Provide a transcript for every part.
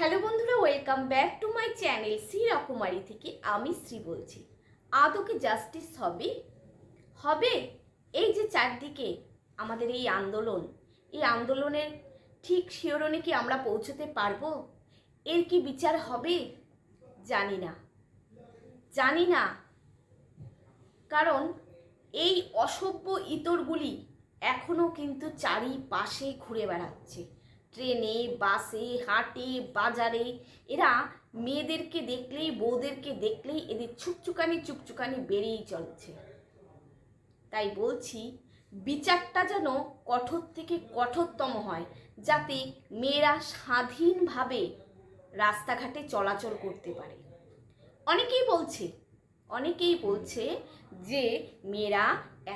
Hello বন্ধুরা welcome back to my channel Shri Rokomari থেকে আমি শ্রী বলছি। আদৌ কি জাস্টিস হবে? হবে? এই যে চারদিকে আমাদের এই আন্দোলন, এই আন্দোলনের ঠিক শিওরণে কি আমরা পৌঁছতে পারব? এর কি বিচার হবে? জানি না। জানি না। কারণ এই অসভ্য ইতরগুলি এখনও কিন্তু চারিপাশে ঘুরে বেড়াচ্ছে। ট্রেনে, বাসে, হাটে, বাজারে এরা মেয়েদেরকে দেখলেই, বউদেরকে দেখলেই এদের ছুকছুকানি চুকচুকানি বেড়েই চলছে। তাই বলছি, বিচারটা যেন কঠোর থেকে কঠোরতম হয়, যাতে মেয়েরা স্বাধীনভাবে রাস্তাঘাটে চলাচল করতে পারে। অনেকেই বলছে অনেকেই বলছে যে মেয়েরা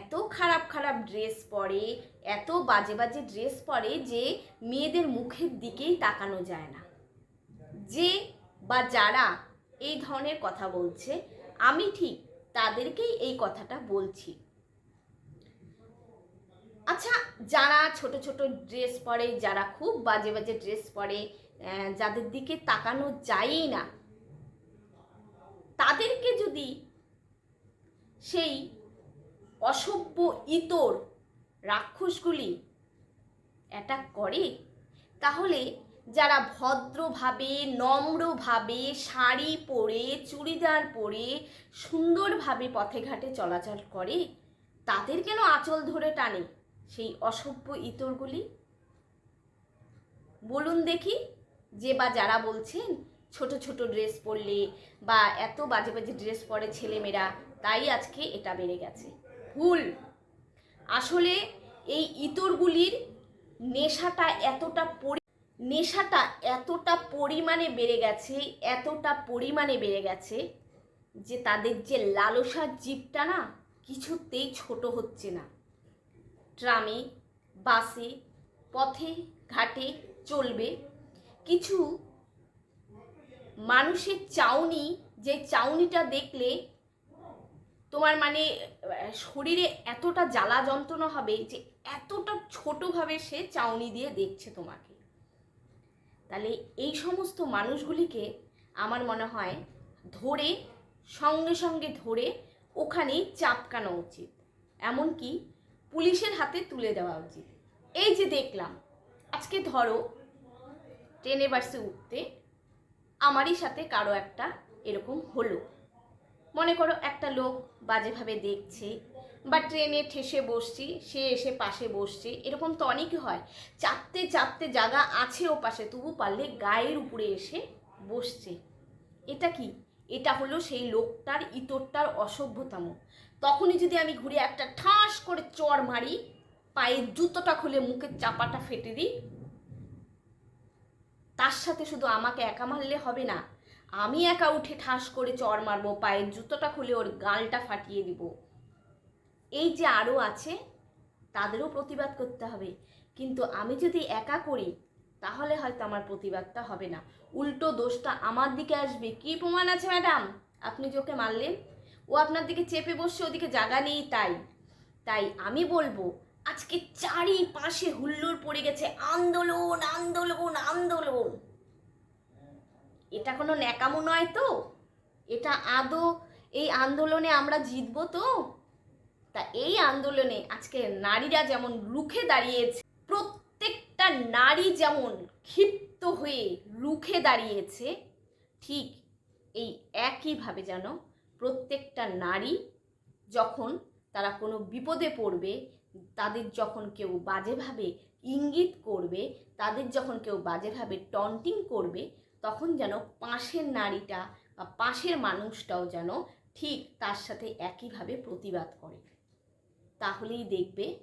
এত খারাপ খারাপ ড্রেস পরে, এত বাজে বাজে ড্রেস পরে যে মেয়েদের মুখের দিকেই তাকানো যায় না। যে বা যারা এই ধরনের কথা বলছে, আমি ঠিক তাদেরকেই এই কথাটা বলছি। আচ্ছা যারা ছোট ছোট ড্রেস পরে, যারা খুব বাজে বাজে ড্রেস পরে যাদের দিকে তাকানো যায়ই না, তাদেরকে যদি সেই অসভ্য ইতর রাক্ষসগুলি অ্যাটাক করে, তাহলে যারা ভদ্রভাবে, নম্রভাবে শাড়ি পরে, চুড়িদার পরে সুন্দরভাবে পথে ঘাটে চলাচল করে, তাদের কেন আঁচল ধরে টানে সেই অসভ্য ইতরগুলি? বলুন দেখি, যে বা যারা বলছেন, ছোট ছোট ড্রেস পরলে বা এত বাজে বাজে ড্রেস পরে ছেলেমেয়েরা, তাই আজকে এটা বেড়ে গেছে। ভুল। আসলে এই ইতরগুলির নেশাটা এতটা পরি, নেশাটা এতটা পরিমাণে বেড়ে গেছে, এতটা পরিমাণে বেড়ে গেছে যে তাদের যে লালসার জীবটা না কিছুতেই ছোট হচ্ছে না। ট্রামে, বাসে, পথে, ঘাটে চলবে। কিছু মানুষের চাউনি, যে চাউনিটা দেখলে তোমার মানে শরীরে এতটা জ্বালা যন্ত্রণা হবে যে এতটা ছোটোভাবে সে চাউনি দিয়ে দেখছে তোমাকে। তাহলে এই সমস্ত মানুষগুলিকে আমার মনে হয় ধরে, সঙ্গে সঙ্গে ধরে ওখানেই চাপকানো উচিত। এমনকি পুলিশের হাতে তুলে দেওয়া উচিত। এই যে দেখলাম, আজকে ধরো ট্রেনে বাসে উঠতে আমারই সাথে কারও একটা এরকম হলো। মনে করো একটা লোক বাজেভাবে দেখছে, বা ট্রেনে ঠেসে বসছি, সে এসে পাশে বসছে, এরকম তো অনেকই হয়। চাপতে চাপতে জায়গা আছে ও পাশে, তবু পারলে গায়ের উপরে এসে বসছে। এটা কি? এটা হলো সেই লোকটার, ইতরটার অসভ্যতম। তখনই যদি আমি ঘুরে একটা ঠাস করে চর মারি পায়ের জুতোটা খুলে মুখের চাপাটা ফেটে দিই, তার সাথে শুধু আমাকে একা মারলে হবে না আমি একা উঠে ঠাস করে চর মারবো, পায়ের জুতোটা খুলে ওর গালটা ফাটিয়ে দিব। এই যে আরও আছে, তাদেরও প্রতিবাদ করতে হবে। কিন্তু আমি যদি একা করি, তাহলে হয়তো আমার প্রতিবাদটা হবে না। উল্টো দোষটা আমার দিকে আসবে। কি প্রমাণ আছে, ম্যাডাম? আপনি যে ওকে মারলেন, ও আপনার দিকে চেপে বসছে, ওদিকে জায়গা নেই তাই। তাই আমি বলব, আজকে চারিপাশে হুল্লোড় পড়ে গেছে। আন্দোলন আন্দোলন আন্দোলন। এটা কোনো ন্যাকামো নয় তো? এটা আদৌ, এই আন্দোলনে আমরা জিতবো তো? তা এই আন্দোলনে আজকে নারীরা যেমন রুখে দাঁড়িয়েছে, প্রত্যেকটা নারী যেমন ক্ষিপ্ত হয়ে রুখে দাঁড়িয়েছে, ঠিক এই একইভাবে যেন প্রত্যেকটা নারী যখন তারা কোনো বিপদে পড়বে, তাদের যখন কেউ বাজেভাবে ইঙ্গিত করবে, তাদের যখন কেউ বাজেভাবে টন্টিং করবে তখন যেন পাশের নারীটা বা পাশের মানুষটাও যেন ঠিক তার সাথে একইভাবে প্রতিবাদ করে। তাহলেই দেখবে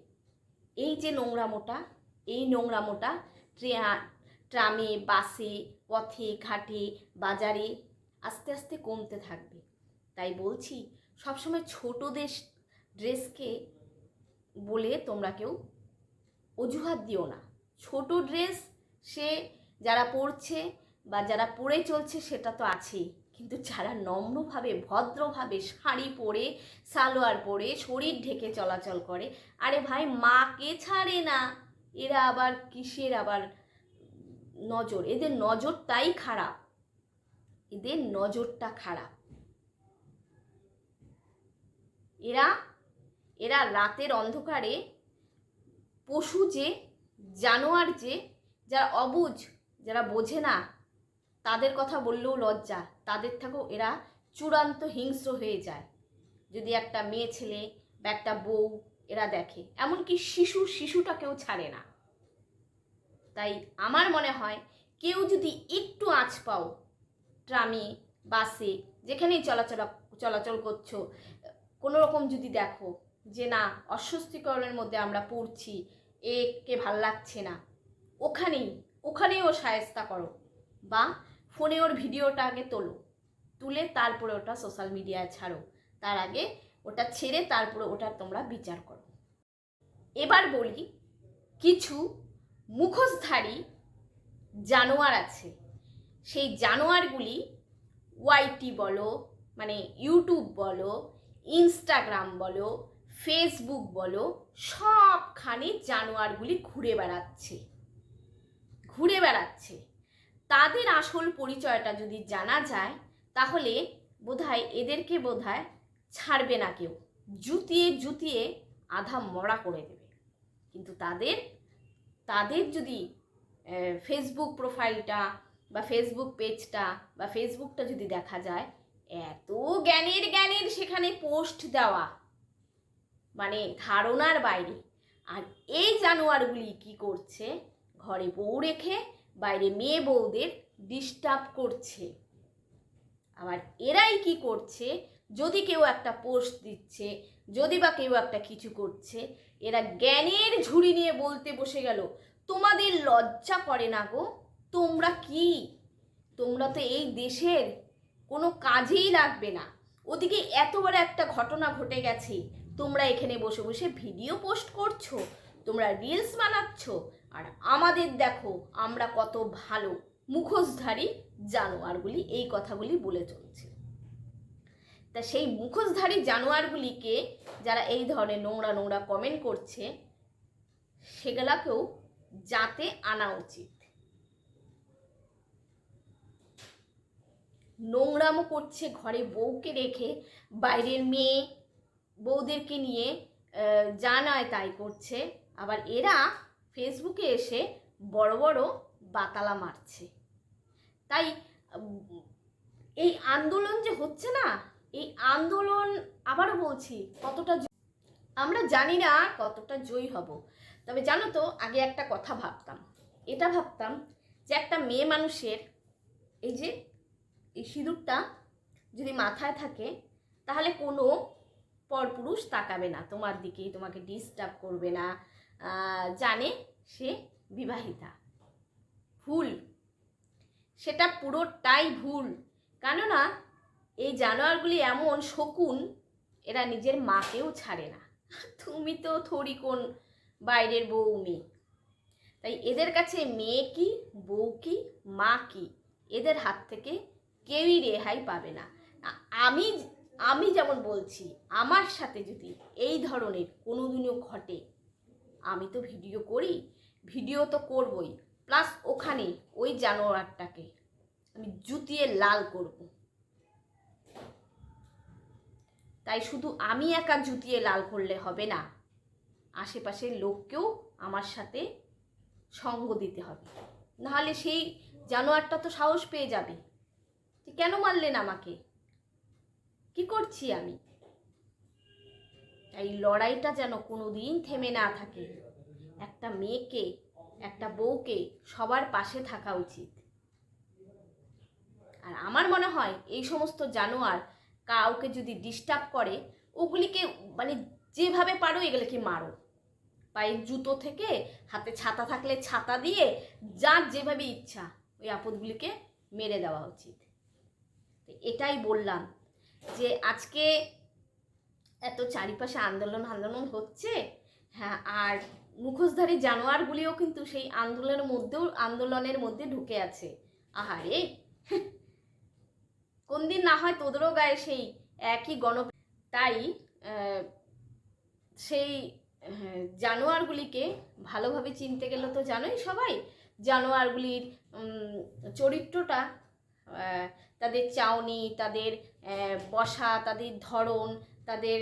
এই যে নোংরামোটা, এই নোংরামোটা ট্রে- ট্রামে, বাসে, পথে, ঘাটে, বাজারে আস্তে আস্তে কমতে থাকবে। তাই বলছি, সবসময় ছোটদের ড্রেসকে বলে তোমরা কেউ অজুহাত দিও না। ছোট ড্রেস সে যারা পরছে বা যারা পরে চলছে সেটা তো আছেই। কিন্তু যারা নম্রভাবে, ভদ্রভাবে শাড়ি পরে, সালোয়ার পরে, শরীর ঢেকে চলাচল করে, আরে ভাই, মাকে ছাড়ে না। এরা আবার কিসের আবার নজর? এদের নজরটাই খারাপ। এদের নজরটা খারাপ। এরা এরা রাতের অন্ধকারে পশু যে, জানোয়ার যে, যারা অবুঝ যারা বোঝে না তাদের কথা বললেও লজ্জা। তাদের থেকেও এরা চূড়ান্ত হিংস্র হয়ে যায়। যদি একটা মেয়ে ছেলে বা একটা বউ এরা দেখে, এমনকি শিশু, শিশুটাকেও ছাড়ে না। তাই আমার মনে হয় কেউ যদি একটু আঁচ পাও ট্রামে, বাসে, যেখানেই চলাচল চলাচল করছ, কোনো রকম যদি দেখো যে না অস্বস্তিকরণের মধ্যে আমরা পড়ছি একে ভালো লাগছে না, ওখানেই ওখানেই ও সায়স্তা করো। বা ফোনে ওর ভিডিওটা আগে তোলো, তুলে তারপরে ওটা সোশ্যাল মিডিয়ায় ছাড়ো। তার আগে ওটা ছেড়ে তারপরে ওটা তোমরা বিচার করো। এবার বলি, কিছু মুখোশধারী জানোয়ার আছে। সেই জানোয়ারগুলি ওয়াইটি বলো মানে ইউটিউব বলো ইনস্টাগ্রাম বলো ফেসবুক বলো, সবখানে জানোয়ারগুলি ঘুরে বেড়াচ্ছে। ঘুরে বেড়াচ্ছে। তাদের আসল পরিচয়টা যদি জানা যায়, তাহলে বোধহয় এদেরকে বোধহয় ছাড়বে না কেউ। জুতিয়ে জুতিয়ে আধা মরা করে দেবে। কিন্তু তাদের তাদের যদি ফেসবুক প্রোফাইলটা বা ফেসবুক পেজটা বা ফেসবুকটা যদি দেখা যায়, এত জ্ঞানের জ্ঞানের সেখানে পোস্ট দেওয়া মানে ধারণার বাইরে। আর এই জানোয়ারগুলি কি করছে? ঘরে বউ রেখে বাইরে মেয়ে বউদের ডিস্টার্ব করছে। আবার এরাই কি করছে? যদি কেউ একটা পোস্ট দিচ্ছে, যদি বা কেউ একটা কিছু করছে, এরা জ্ঞানের ঝুড়ি নিয়ে বলতে বসে গেল, তোমাদের লজ্জা করে না গো? তোমরা কি? তোমরা তো এই দেশের কোনো কাজেই লাগবে না। ওদিকে এত বড় একটা ঘটনা ঘটে গেছে। তোমরা এখানে বসে বসে ভিডিও পোস্ট করছ, তোমরা রিলস বানাচ্ছ আর আমাদের দেখো, আমরা কত ভালো মুখোশধারী জানোয়ারগুলি, এই কথাগুলি বলে চলছে। তা সেই মুখোশধারী জানোয়ারগুলিকে যারা এই ধরনের নোংরা নোংরা কমেন্ট করছে, সেগুলাকেও যাতে আনা উচিত। নোংরামো করছে ঘরে বউকে রেখে, বাইরের মেয়ে বউদেরকে নিয়ে যা নয় তাই করছে। আবার এরা ফেসবুকে এসে বড় বড় বাতালা মারছে। তাই এই আন্দোলন যে হচ্ছে না, এই আন্দোলন আবারও বলছি, কতটা আমরা জানি না কতটা জয়ী হব। তবে জানো তো, আগে একটা কথা ভাবতাম। এটা ভাবতাম যে একটা মেয়ে মানুষের এই যে, এই সিঁদুরটা যদি মাথায় থাকে, তাহলে কোনো পরপুরুষ তাকাবে না। তোমার দিকে তোমাকে ডিস্টার্ব করবে না। জানে সে বিবাহিতা। ভুল। সেটা পুরোটাই ভুল। কেননা এই জানোয়ারগুলি এমন শকুন, এরা নিজের মাকেও ছাড়ে না। তুমি তো থরি কোন বাইরের বউ মেয়ে। তাই এদের কাছে মেয়ে কি, বউ কি, মা কি, এদের হাত থেকে কেউই রেহাই পাবে না। আমি আমি যেমন বলছি, আমার সাথে যদি এই ধরনের কোনো দিনও ঘটে আমি তো ভিডিও করি, ভিডিও তো করবই। প্লাস ওখানে ওই জানোয়ারটাকে আমি জুতিয়ে লাল করব। তাই শুধু আমি একা জুতিয়ে লাল করলে হবে না, আশেপাশের লোককেও আমার সাথে সঙ্গ দিতে হবে। নাহলে সেই জানোয়ারটা তো সাহস পেয়ে যাবে। কেন মারলেন আমাকে? কি করছি আমি? এই লড়াইটা যেন কোনো দিন থেমে না থাকে। একটা মেয়েকে, একটা বউকে সবার পাশে থাকা উচিত। আর আমার মনে হয় এই সমস্ত জানোয়ার কাউকে যদি ডিস্টার্ব করে, ওগুলিকে মানে যেভাবে পারো এগুলোকে মারো। পায়ের জুতো থেকে হাতে ছাতা থাকলে ছাতা দিয়ে যার যেভাবে ইচ্ছা ওই আপদগুলিকে মেরে দেওয়া উচিত। এটাই বললাম যে আজকে এত চারিপাশে আন্দোলন আন্দোলন হচ্ছে। হ্যাঁ আর মুখোশধারী জানোয়ারগুলিও কিন্তু সেই আন্দোলনের মধ্যেও, আন্দোলনের মধ্যে ঢুকে আছে। আহারে! কোন দিন না হয় তোদেরও গায়ে সেই একই গণ তাই সেই জানোয়ারগুলিকে ভালোভাবে চিনতে গেলে তো জানোই সবাই। জানোয়ারগুলির চরিত্রটা তাদের চাউনি, তাদের বসা, তাদের ধরন তাদের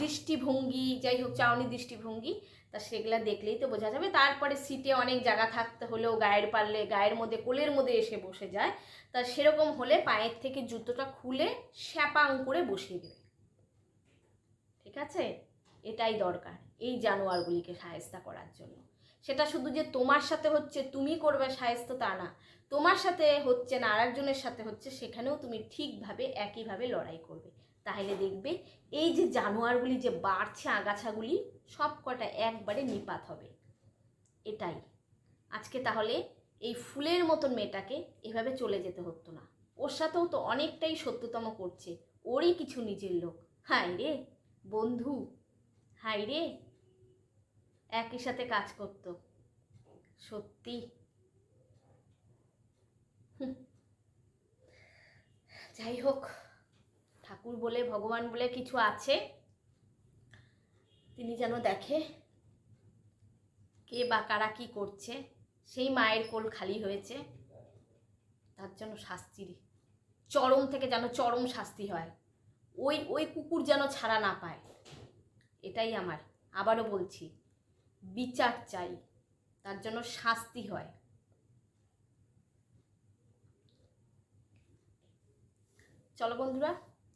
দৃষ্টিভঙ্গি, যাই হোক চাউনি দৃষ্টিভঙ্গি, তা সেগুলা দেখলেই তো বোঝা যাবে। তারপরে সিটে অনেক জায়গা থাকতে হলেও গায়ের পারলে গায়ের মধ্যে, কোলের মধ্যে এসে বসে যায়। তা সেরকম হলে পায়ের থেকে জুতোটা খুলে শ্যাপাং করে বসিয়ে দেবে। ঠিক আছে? এটাই দরকার, এই জানোয়ারগুলিকে সাহেস্তা করার জন্য। সেটা শুধু যে তোমার সাথে হচ্ছে তুমি করবে সাহেস্ত তা না। তোমার সাথে হচ্ছে না, আরেকজনের সাথে হচ্ছে, সেখানেও তুমি ঠিকভাবে, একইভাবে লড়াই করবে। তাহলে দেখবে এই যে জানোয়ারগুলি যে বাড়ছে, আগাছাগুলি, সব কটা একবারে নিপাত হবে। এটাই। আজকে তাহলে এই ফুলের মতন মেয়েটাকে এভাবে চলে যেতে হতো না। ওর সাথেও তো অনেকটাই সত্যতম করছে। ওরই কিছু নিজের লোক। হাই রে! বন্ধু হাই রে! একই সাথে কাজ করতো। সত্যি। যাই হোক। ঠাকুর বলে, ভগবান বলে কিছু আছে? তিনি যেন দেখে কে বা কারা কী করছে। সেই মায়ের কোল খালি হয়েছে। তার জন্য শাস্তি চরম থেকে যেন চরম শাস্তি হয়। ওই ওই কুকুর যেন ছাড়া না পায়। এটাই আমার। আবারও বলছি, বিচার চাই। তার জন্য শাস্তি হয়। চলো বন্ধুরা